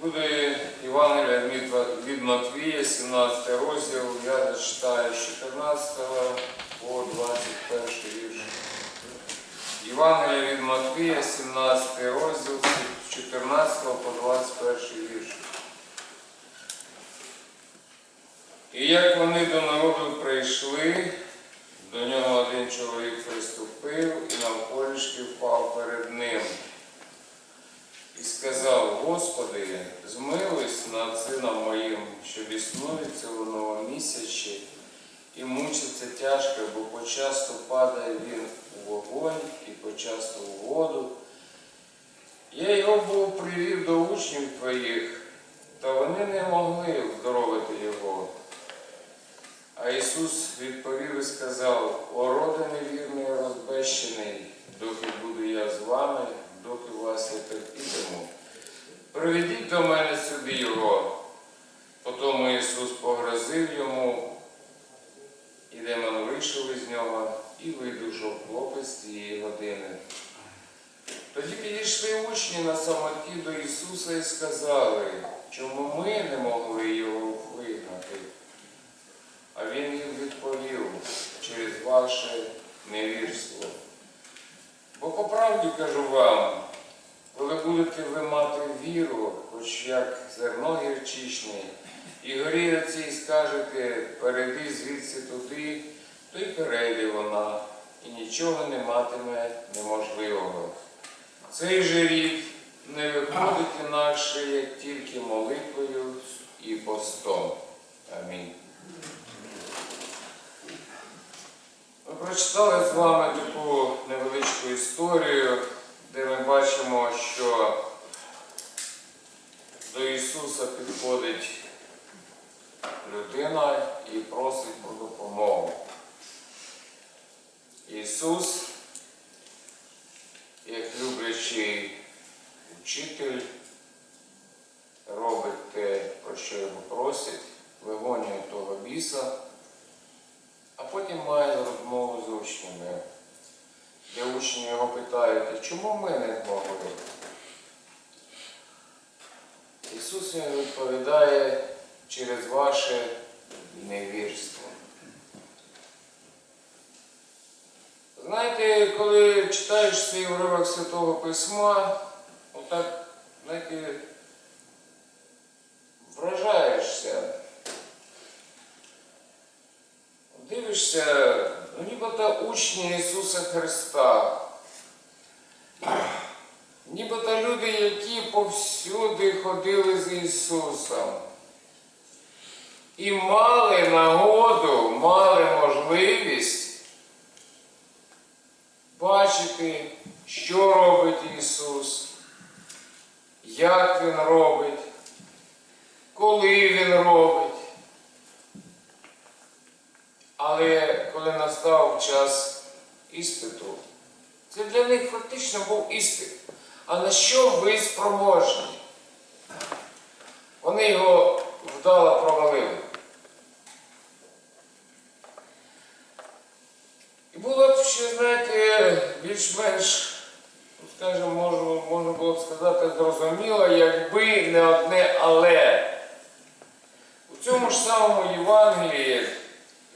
Буде Євангелія від, Матвія, 17 розділ, я зачитаю з 14 по 21 вірш. Євангелія від Матвія, 17 розділ, з 14 по 21 вірш. І як вони до народу прийшли, до нього один чоловік приступив і навколішки впав перед ним. І сказав, Господи, змилуйся над сином моїм, що існує цього новомісячі, і мучиться тяжко, бо почасто падає він у вогонь і почасто у воду. Я його був привів до учнів твоїх, та вони не могли оздоровити його. А Ісус відповів і сказав, о роде невірний розбещений, доки буду я з вами, доки вас я терпітиму. Приведіть до мене сюди його. Потім Ісус погрозив йому, і демон вийшов із нього і видужав хлопець тієї години. Тоді підійшли учні на самоті до Ісуса і сказали, чому ми не могли його вигнати. А він їм відповів через ваше невірство. Бо по правді кажу вам, коли будете ви мати віру, хоч як зерно гірчичне, і горі оцій скажете, перейди звідси туди, то й перейде вона, і нічого не матиме неможливого. Цей же рік не виходить інакше, як тільки молитвою і постом. Амінь. Ми прочитали з вами таку невеличку історію, де ми бачимо, що до Ісуса підходить людина і просить про допомогу. Ісус, як люблячий учитель, робить те, про що його просять, вигонює того біса а потім має розмову з учнями, де учні його питають, «А чому ми не змогли? Ісус їм відповідає через ваше невірство. Знаєте, коли читаєш цей уривок Святого Письма, отак, знаєте, вражаєшся. Дивишся, ну нібито учні Ісуса Христа, нібито люди, які повсюди ходили з Ісусом. І мали нагоду, мали можливість бачити, що робить Ісус, як Він робить, коли Він робить. Але коли настав час іспиту, це для них фактично був іспит. А на що ви спроможні? Вони його вдало провалили. І було б ще, знаєте, більш-менш, скажімо, можна, можна було б сказати, зрозуміло, якби не одне але. У цьому ж самому Євангелії.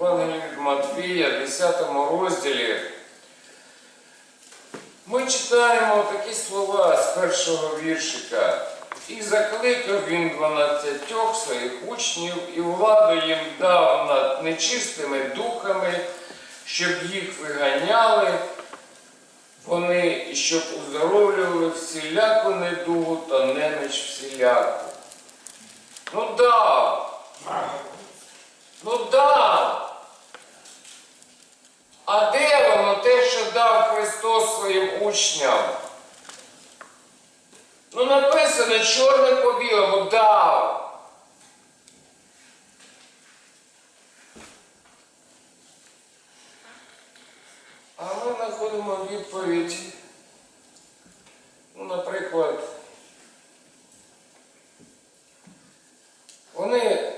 Євангелії від Матвія, 10 розділі, ми читаємо такі слова з першого віршика. І закликав він дванадцятьох своїх учнів, і владу їм дав над нечистими духами, щоб їх виганяли вони, щоб уздоровлювали всіляку недугу та неміч всіляку. Ну дав! Ну дав! А де воно те, що дав Христос своїм учням? Ну написано чорне по білому дав. А ми знаходимо відповідь. Ну, наприклад, вони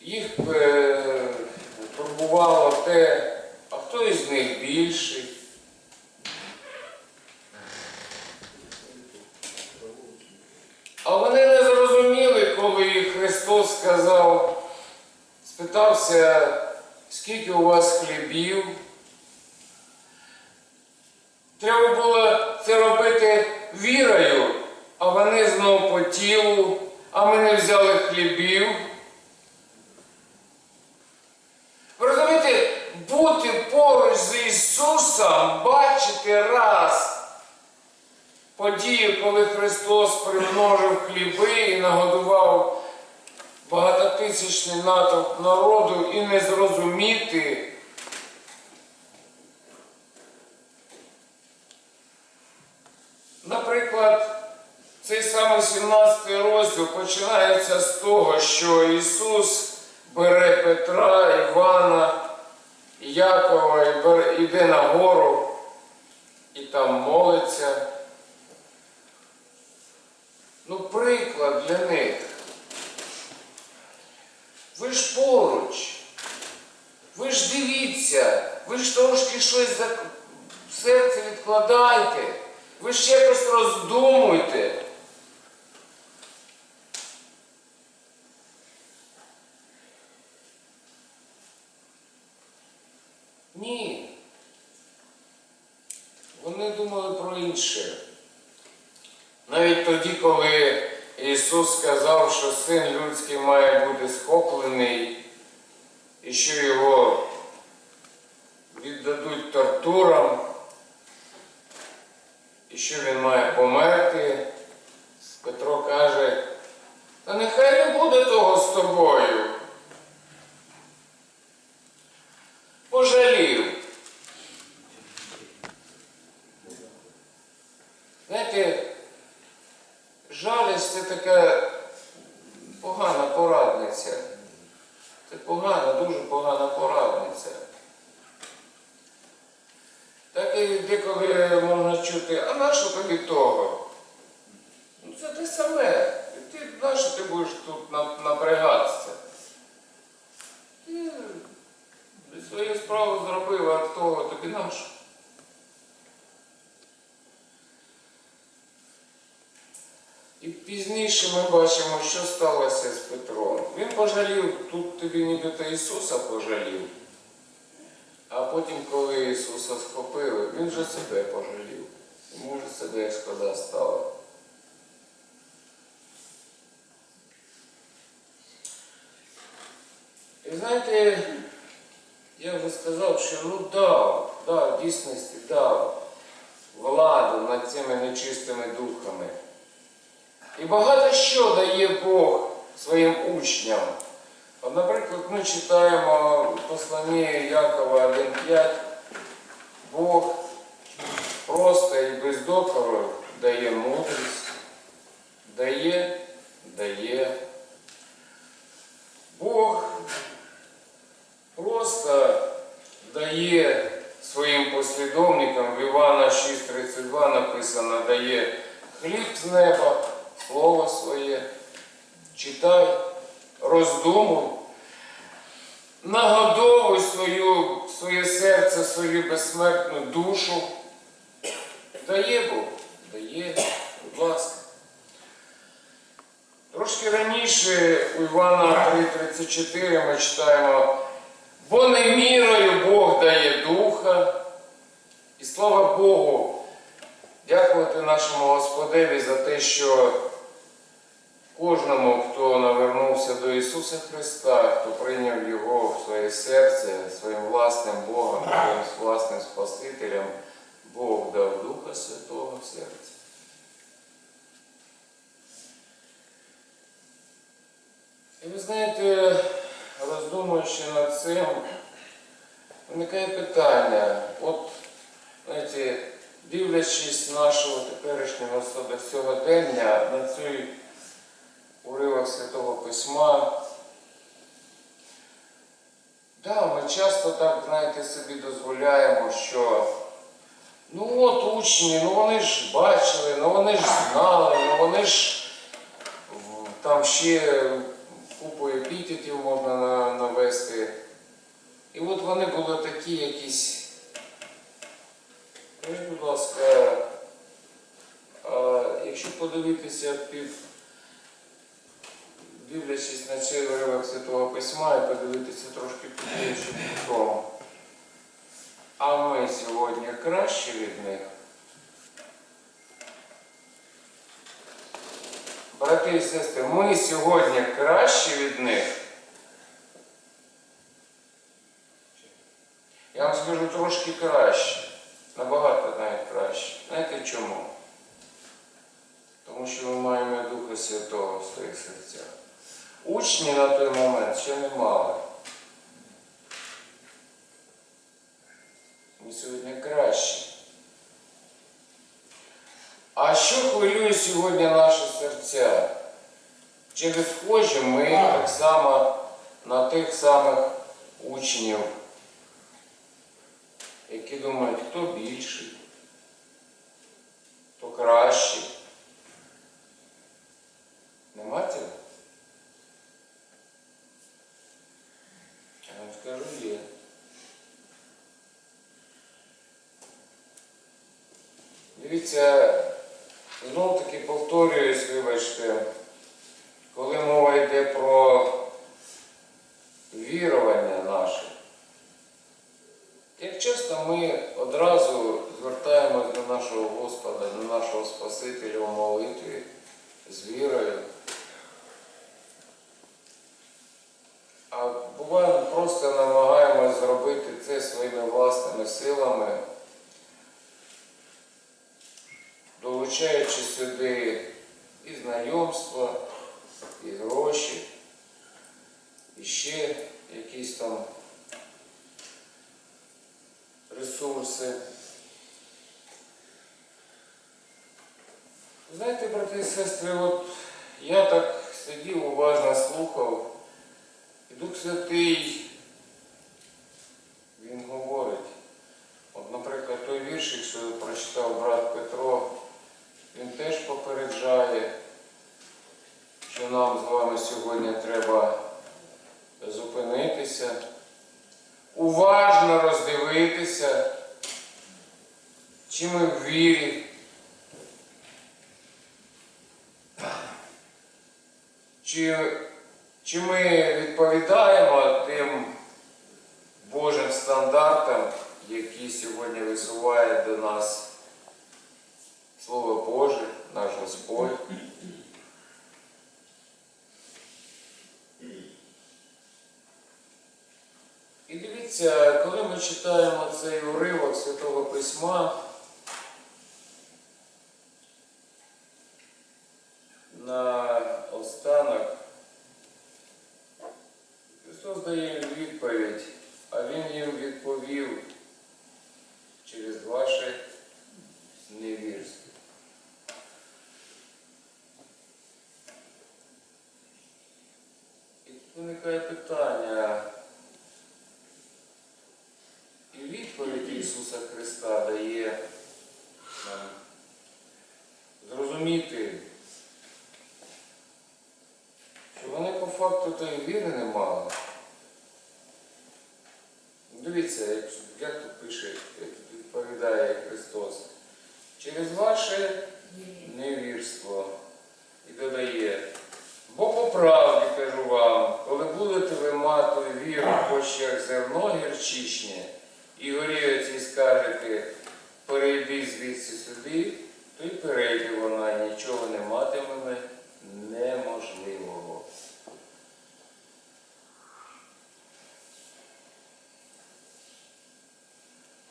їх е, турбувало те, а хто із них більший. А вони не зрозуміли. Питався, скільки у вас хлібів. Треба було це робити вірою, а вони знов по тілу, а ми не взяли хлібів. Ви розумієте, бути поруч з Ісусом, бачити раз подію, коли Христос примножив хліби і нагодував багатотисячний натовп народу і не зрозуміти. Наприклад, цей самий 17 розділ починається з того, що Ісус бере Петра, Івана, Якова і бере, іде на гору і там молиться. Ну, приклад для них. Ви ж поруч. Ви ж дивіться, ви ж трошки щось за серце відкладайте. Ви ж якось роздумуйте. Ні. Вони думали про інше. Навіть тоді, коли Ісус сказав, що син людський має бути схоплений і що його віддадуть тортурам, і що він має померти, Петро каже, та нехай не буде того з тобою. Пожалів. Знаєте, жалість це така погана порадниця. Це погана, дуже погана порадниця. Так і можна чути, а нащо тобі того? Ну це те саме. Ти нащо ти будеш тут напрягатися? Ти свою справу зробив, а того тобі нащо? І пізніше ми бачимо, що сталося з Петром. Він пожалів, тут тобі нібито Ісуса пожалів. А потім, коли Ісуса схопили, він вже себе пожалів. Йому вже себе шкода стало. І знаєте, я вже сказав, що ну дав, дав, в дійсності дав владу над цими нечистими духами. І багато що дає Бог своїм учням. Наприклад, ми читаємо в посланні Якова 1.5, Бог просто і без докору дає мудрість, дає, дає. Бог просто дає своїм послідовникам, в Івана 6.32 написано, дає хліб з неба, слово своє, читай, роздумуй, нагодовуй свою, своє серце, свою безсмертну душу. Дає Бог, дає, будь ласка. Трошки раніше у Івана 3.34 ми читаємо, бо не мірою Бог дає духа. І слава Богу, дякувати нашому Господеві за те, що кожному, хто навернувся до Ісуса Христа, хто прийняв Його в своє серце своїм власним Богом, своїм власним Спасителем, Бог дав Духа Святого в серце. І ви знаєте, роздумуючи над цим, виникає питання, от, знаєте, дивлячись нашого теперішнього сьогодення на цей уривок Святого Письма, да, ми часто так, знаєте, собі дозволяємо, що ну от учні, ну вони ж бачили, ну вони ж знали, ну вони ж там ще купу епітетів можна навести. І от вони були такі якісь. Скажіть, будь ласка, якщо подивитися під дивлячись на цей уривок Святого Письма і подивитися трошки під іншим кутом. А ми сьогодні краще від них. Брати і сестри, ми сьогодні краще від них. Я вам скажу трошки краще, набагато навіть краще. Знаєте чому? Тому що ми маємо Духа Святого в своїх серцях. Учні на той момент ще не мали. Ми сьогодні краще. А що хвилює сьогодні наші серця? Чи не схожі ми так само на тих самих учнів, які думають, хто більший, хто кращий? Нема цього? Я вам скажу, є. Дивіться, знов таки повторююсь, вибачте, коли мова йде про вірування наше, як часто ми одразу звертаємось до нашого Господа, до нашого Спасителя у молитві з вірою. А буває, ми просто намагаємось зробити це своїми власними силами, долучаючи сюди і знайомства, і гроші, і ще якісь там ресурси. Знаєте, брати і сестри, от я так сидів, уважно слухав, і Дух Святий, він говорить. От, наприклад, той віршик, що прочитав брат Петро, він теж попереджає, що нам з вами сьогодні треба зупинитися, уважно роздивитися, чи ми в вірі. Чи, чи ми відповідаємо тим Божим стандартам, які сьогодні висуває до нас Слово Боже, наш Господь? І дивіться, коли ми читаємо цей уривок Святого Письма, на останок Христос дає їм відповідь, а Він їм відповів через ваше невірство. І тут виникає питання. І відповідь Ісуса Христа дає нам зрозуміти, що вони по факту тої віри не мали. Дивіться, як, тут пише, відповідає Христос. Через ваше невірство. І додає, бо по правді кажу вам, коли будете ви мати віру, хоч як зерно гірчичне, і горі оці скажете, перейди звідси сюди, то й перейде вона, нічого не матиме неможливого.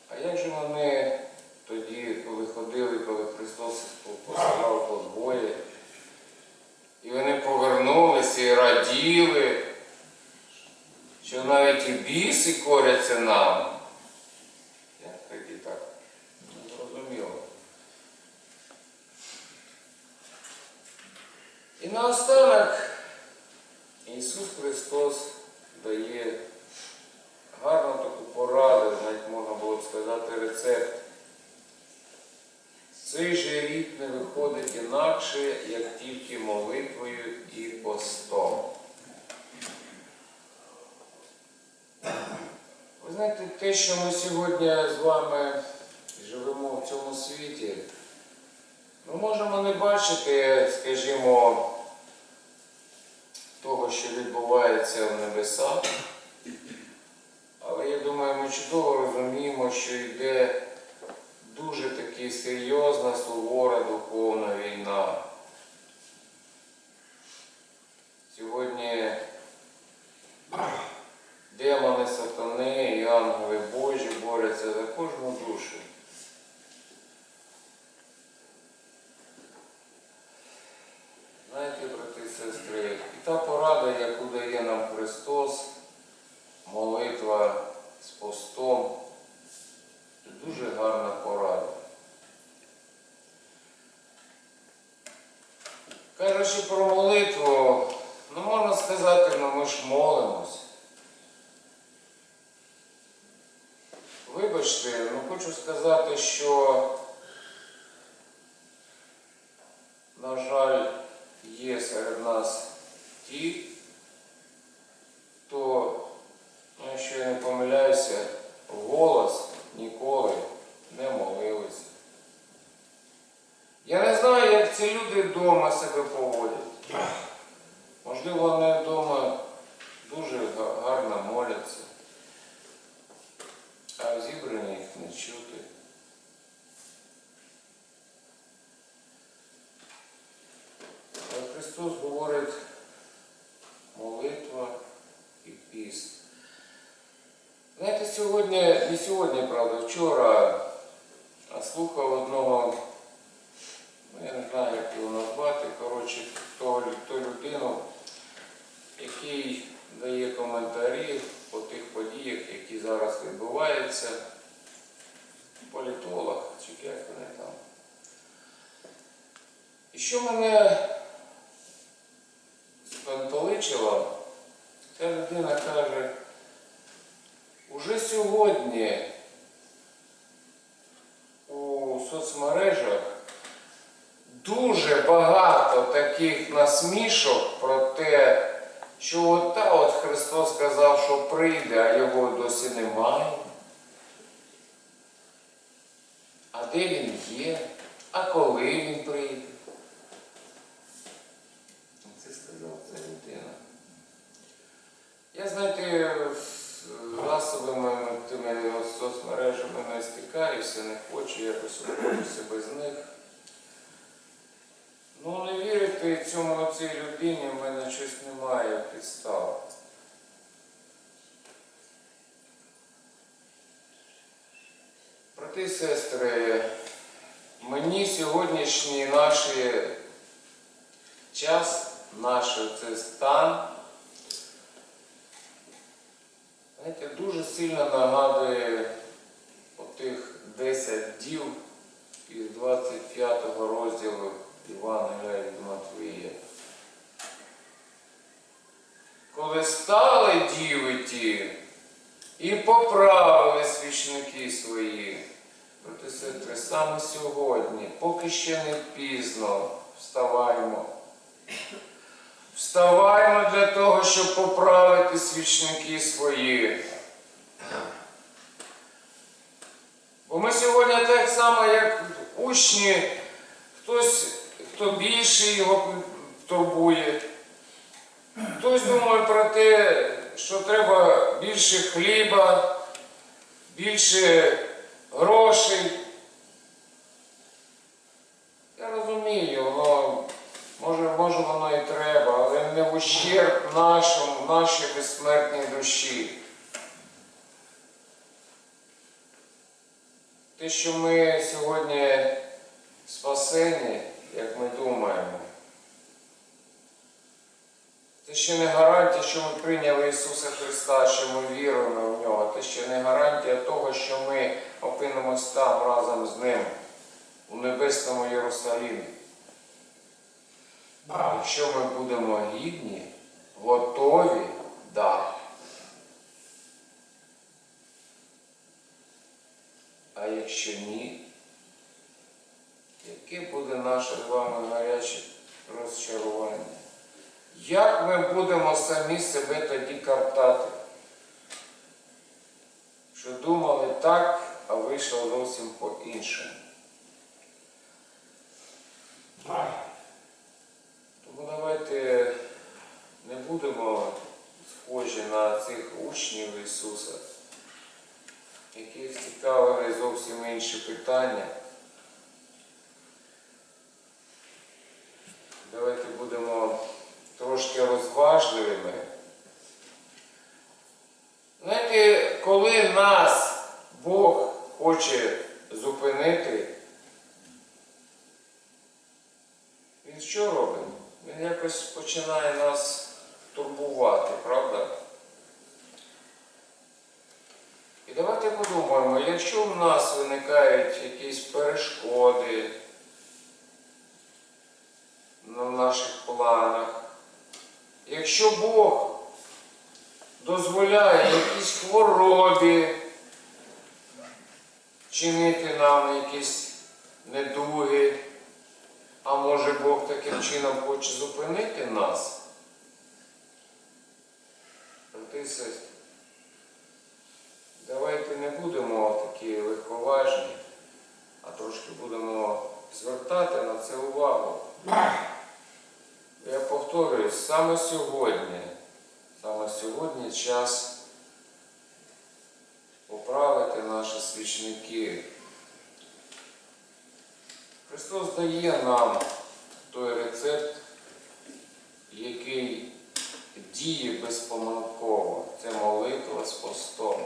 А як же вони тоді, коли ходили, коли Христос посилав подвоє, і вони повернулися і раділи, що навіть і біси коряться нам. Як тоді так? Не зрозуміло. І наостанок Ісус Христос дає гарну таку пораду, навіть можна було б сказати, рецепт. Цей же рік не виходить інакше, як тільки молитвою і постом. Ви знаєте, те, що ми сьогодні з вами живемо в цьому світі, ми можемо не бачити, скажімо, того небесах. Але я думаю, ми чудово розуміємо, що йде дуже таки серйозна, сувора духовна війна. Сьогодні демони сатани і ангели Божі борються за кожну душу. Знаєте, сестри, і та порада, яку дає нам Христос, молитва з постом, це дуже гарна порада. Кажучи про молитву, ну можна сказати, ну ми ж молимось. Вибачте, ну хочу сказати, що, на жаль, є серед нас ті, хто, ну, якщо я не помиляюся, голос ніколи не молився. Я не знаю, як ці люди вдома себе поводять. Можливо, вони вдома дуже га- гарно моляться, а в зібранні їх не чути. Але Христос говорить молитва і піст. Знаєте, сьогодні, не сьогодні, правда, вчора слухав одного, ну я не знаю, як його назвати, коротше, ту людину, який дає коментарі по тих подіях, які зараз відбуваються. Політолог, чи як вони там. І що мене спантеличило, ця людина каже, уже сьогодні у соцмережах дуже багато таких насмішок про те, що от та от Христос сказав, що прийде, а його досі немає. А де він є? А коли він прийде? Це сказав ця людина. Я, знаєте, з тими от соцмережами не стикаюся, не хочу якось обходитися без них. Ну, не вірити цьому цій людині в мене щось немає підстав. Брати і сестри, мені сьогоднішній наш час, наш цей стан, знаєте, дуже сильно нагадує отих 10 дів із 25 розділу Івангелія від Матвія. Коли стали діви ті і поправили свічники свої, брати і сестри, саме сьогодні, поки ще не пізно, вставаймо. Вставаймо для того, щоб поправити свічники свої. Бо ми сьогодні так само, як учні, хтось, хто більше його турбує, хтось думає про те, що треба більше хліба, більше грошей. Я розумію, воно, може, може воно і треба, але ущерб нашому, нашій безсмертній душі. Те, що ми сьогодні спасені, як ми думаємо, це ще не гарантія, що ми прийняли Ісуса Христа, що ми віруємо в Нього. Це ще не гарантія того, що ми опинимось там разом з Ним, у небесному Єрусалімі. Якщо ми будемо гідні, готові, да. А якщо ні, яке буде наше з вами гаряче розчарування? Як ми будемо самі себе тоді картати? Що думали так, а вийшло зовсім по-іншому. Тому давайте не будемо схожі на цих учнів Ісуса, яких цікавили зовсім інші питання. Давайте будемо трошки розважливими. Знаєте, коли нас Бог хоче зупинити, Він що робить? Якось починає нас турбувати, правда? І давайте подумаємо, якщо в нас виникають якісь перешкоди на наших планах, якщо Бог дозволяє якісь хворобі чинити нам якісь недуги, а може Бог таким чином хоче зупинити нас? Брати давайте не будемо такі легковажні, а трошки будемо звертати на це увагу. Я повторююсь, саме сьогодні, саме сьогодні час поправити наші свічники. Христос дає нам той рецепт, який діє безпомилково. Це молитва з постом.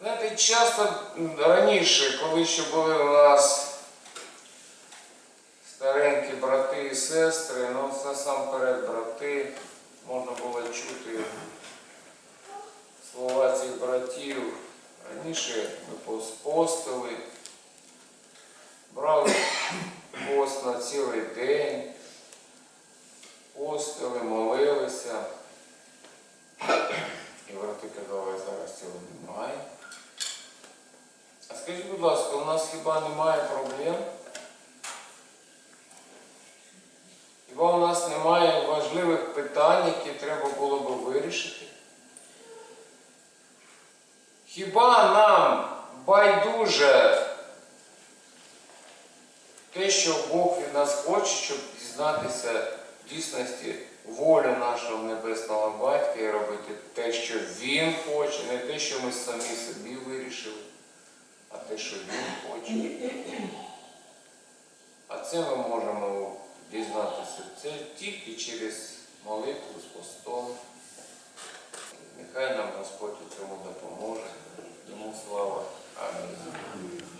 Знаєте, часто раніше, коли ще були у нас старенькі брати і сестри, ну насамперед брати, можна було чути слова цих братів. Раніше ми постили, брали пост на цілий день, постили, молилися. І брати казали, зараз цього немає. А скажіть, будь ласка, у нас хіба немає проблем? Хіба у нас немає важливих питань, які треба було би вирішити? Хіба нам байдуже те, що Хоче, щоб дізнатися дійсності волю нашого Небесного Батька і робити те, що Він хоче, не те, що ми самі собі вирішили, а те, що Він хоче. А це ми можемо дізнатися це тільки через молитву з постом. Нехай нам Господь у цьому допоможе. Йому слава. Амінь.